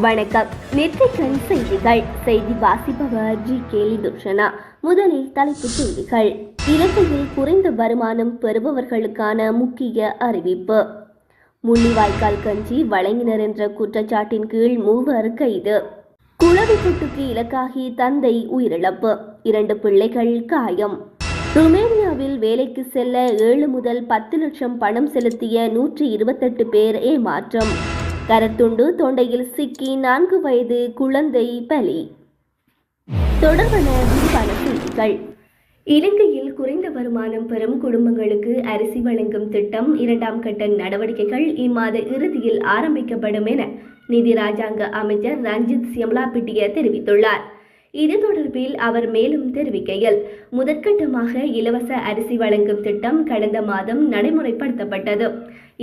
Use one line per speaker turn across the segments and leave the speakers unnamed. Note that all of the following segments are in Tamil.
வணக்கம். நெற்றிக்கண் செய்திகள். செய்தி வாசிப்பவர் ஜி. கேலி துஷனா முதலில் தலைப்புச் செய்திகள். இலங்கையில் குறைந்த வருமானம் பெறுபவர்களுக்கான முக்கிய அறிவிப்பு. முள்ளிவாய்க்கால் கஞ்சி வழங்கினர் என்ற குற்றச்சாட்டின் கீழ் மூவர் கைது. குளவிப்புட்டுக்கு இலக்காகி தந்தை உயிரிழப்பு. இரண்டு பிள்ளைகள் காயம். ருமேனியாவில் வேலைக்கு செல்ல ஏழு முதல் பத்து லட்சம் பணம் செலுத்திய நூற்றி இருபத்தெட்டு பேர் ஏமாற்றம். கரத்துண்டு தொண்டையில் சிக்கி நான்கு வயது குழந்தை பலி. தொடர்பான விரிவான செய்திகள். இலங்கையில் குறைந்த வருமானம் பெறும் குடும்பங்களுக்கு அரிசி வழங்கும் திட்டம் இரண்டாம் கட்ட நடவடிக்கைகள் இம்மாத இறுதியில் ஆரம்பிக்கப்படும் என நிதி ராஜாங்க அமைச்சர் ரஞ்சித் சிம்லாபிட்டிய தெரிவித்துள்ளார். இது தொடர்பில் அவர் மேலும் தெரிவிக்கையில் முதற்கட்டமாக இலவச அரிசி வழங்கும் திட்டம் கடந்த மாதம் நடைமுறைப்படுத்தப்பட்டது.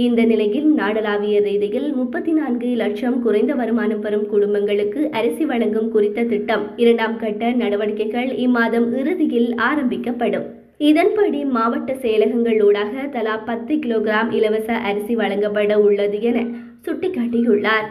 இந்த நிலையில் நாடளாவிய ரீதியில் முப்பத்தி நான்கு லட்சம் குறைந்த வருமானம் பெறும் குடும்பங்களுக்கு அரிசி வழங்கும் குறித்த திட்டம் இரண்டாம் கட்ட நடவடிக்கைகள் இம்மாதம் இறுதியில் ஆரம்பிக்கப்படும். இதன்படி மாவட்ட செயலகங்களூடாக தலா பத்து கிலோகிராம் இலவச அரிசி வழங்கப்பட உள்ளது என சுட்டிக்காட்டியுள்ளார்.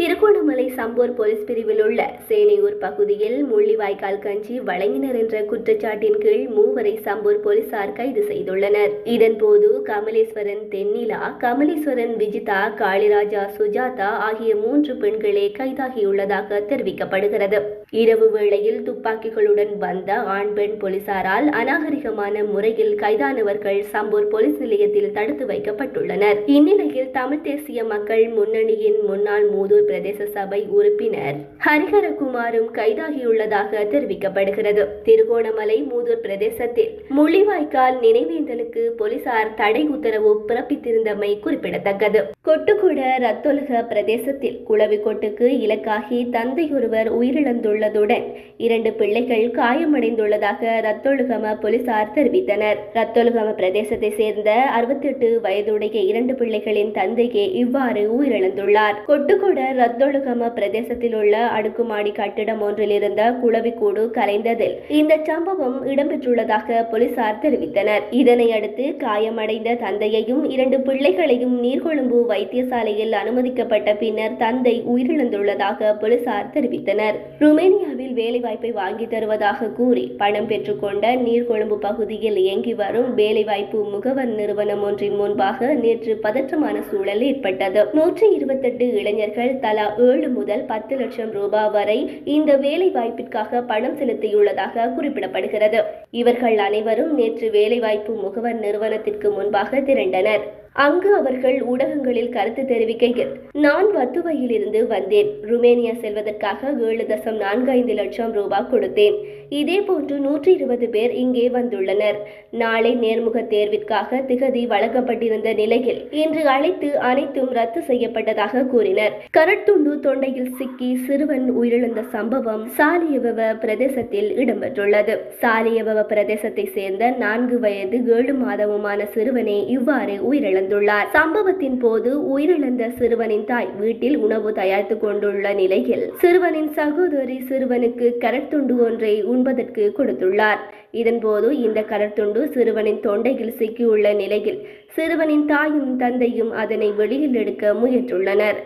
திருகோணமலை சம்பூர் போலீஸ் பிரிவில் உள்ள சேனையூர் பகுதியில் முள்ளிவாய்க்கால் கஞ்சி வழங்கினர் என்ற குற்றச்சாட்டின் கீழ் மூவரை சம்பூர் போலீசார் கைது செய்துள்ளனர். இதன்போது கமலேஸ்வரன் தென்னிலா கமலேஸ்வரன் விஜிதா காளிராஜா சுஜாதா ஆகிய மூன்று பெண்களே கைதாகியுள்ளதாக தெரிவிக்கப்படுகிறது. இரவு வேளையில் துப்பாக்கிகளுடன் வந்த ஆண் பெண் போலீசாரால் அநாகரிகமான முறையில் கைதானவர்கள் சம்பூர் போலீஸ் நிலையத்தில் தடுத்து வைக்கப்பட்டுள்ளனர். இந்நிலையில் தமிழ் தேசிய மக்கள் முன்னணியின் முன்னாள் மூதூர் பிரதேச சபை உறுப்பினர் ஹரிஹரகுமாரும் கைதாகியுள்ளதாக தெரிவிக்கப்படுகிறது. திருகோணமலை மூதூர் பிரதேசத்தில் முள்ளிவாய்க்கால் நினைவேந்தலுக்கு போலீசார் தடை உத்தரவு பிறப்பித்திருந்தமை குறிப்பிடத்தக்கது. கொட்டுக்குட ரத்தொலக பிரதேசத்தில் குளவிக்கொட்டுக்கு இலக்காகி தந்தையொருவர் உயிரிழந்துள்ளதுடன் இரண்டு பிள்ளைகள் காயமடைந்துள்ளதாக ரத்தொழுகம போலீசார் தெரிவித்தனர். ரத்தொழுகம பிரதேசத்தை சேர்ந்த அறுபத்தி எட்டு வயதுடைய இரண்டு பிள்ளைகளின் தந்தையே இவ்வாறு உயிரிழந்துள்ளார். கொட்டுக்கொட ரத்தொழுகம பிரதேசத்தில் உள்ள அடுக்குமாடி கட்டிடம் ஒன்றில் இருந்த குளவிக்கூடு கலைந்ததில் இந்த சம்பவம் இடம்பெற்றுள்ளதாக போலீசார் தெரிவித்தனர். இதனை அடுத்து காயமடைந்த தந்தையையும் இரண்டு பிள்ளைகளையும் நீர்கொழும்பு வைத்தியசாலையில் அனுமதிக்கப்பட்ட பின்னர் தந்தை உயிரிழந்துள்ளதாக போலீசார் தெரிவித்தனர். ருமேனியாவில் வேலைவாய்ப்பை வாங்கி தருவதாக கூறி பணம் பெற்றுக்கொண்ட நீர்கொழும்பு பகுதியில் இயங்கி வரும் வேலைவாய்ப்பு முகவர் நிறுவனம் ஒன்றின் முன்பாக நேற்று பதற்றமான சூழல் ஏற்பட்டது. நூற்றி இருபத்தெட்டு இளைஞர்கள் தலா ஏழு முதல் பத்து லட்சம் ரூபாய் வரை இந்த வேலை வாய்ப்பிற்காக பணம் செலுத்தியுள்ளதாக குறிப்பிடப்படுகிறது. இவர்கள் அனைவரும் நேற்று வேலைவாய்ப்பு முகவர் நிறுவனத்திற்கு முன்பாக திரண்டனர். அங்கு அவர்கள் ஊடகங்களில் கருத்து தெரிவிக்கையில் நான் வத்துவையில் இருந்து வந்தேன். ருமேனியா செல்வதற்காக ஏழு தசம் நான்கு ஐந்து லட்சம் ரூபாய் கொடுத்தேன். இதே போன்று நூற்றி இருபது பேர் இங்கே வந்துள்ளனர். நாளை நேர்முக தேர்விற்காக திகதி வழங்கப்பட்டிருந்த நிலையில் இன்று அழைத்து அனைத்தும் ரத்து செய்யப்பட்டதாக கூறினர். கரட்துண்டு தொண்டையில் சிக்கி சிறுவன் உயிரிழந்த சம்பவம் சாலியவவ பிரதேசத்தில் இடம்பெற்றுள்ளது. சாலியவவ பிரதேசத்தை சேர்ந்த நான்கு வயது ஏழு மாதமுமான சிறுவனே இவ்வாறு உயிரிழந்துள்ளார். சம்பவத்தின் போது உயிரிழந்த சிறுவனின் தாய் வீட்டில் உணவு தயாரித்துக் கொண்டுள்ள நிலையில் சிறுவனின் சகோதரி சிறுவனுக்கு கரட்துண்டு ஒன்றை உண்பதற்கு கொடுத்துள்ளார். இதன்போது இந்த கடற்துண்டு சிறுவனின் தொண்டையில் சிக்கியுள்ள நிலையில் சிறுவனின் தாயும் தந்தையும் அதனை வெளியில் எடுக்க முயன்றுள்ளனர்.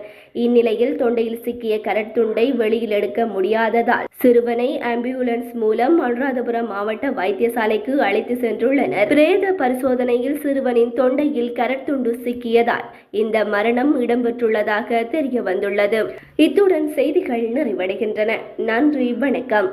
இந்நிலையில் தொண்டையில் சிக்கிய கடற்துண்டை வெளியில் எடுக்க முடியாததால் சிறுவனை ஆம்புலன்ஸ் மூலம் அனுராதபுரம் மாவட்ட வைத்தியசாலைக்கு அழைத்து சென்றுள்ளனர். பிரேத பரிசோதனையில் சிறுவனின் தொண்டையில் கடற்துண்டு சிக்கியதால் இந்த மரணம் இடம்பெற்றுள்ளதாக தெரிய வந்துள்ளது இத்துடன் செய்திகள் நிறைவடைகின்றன. நன்றி வணக்கம்.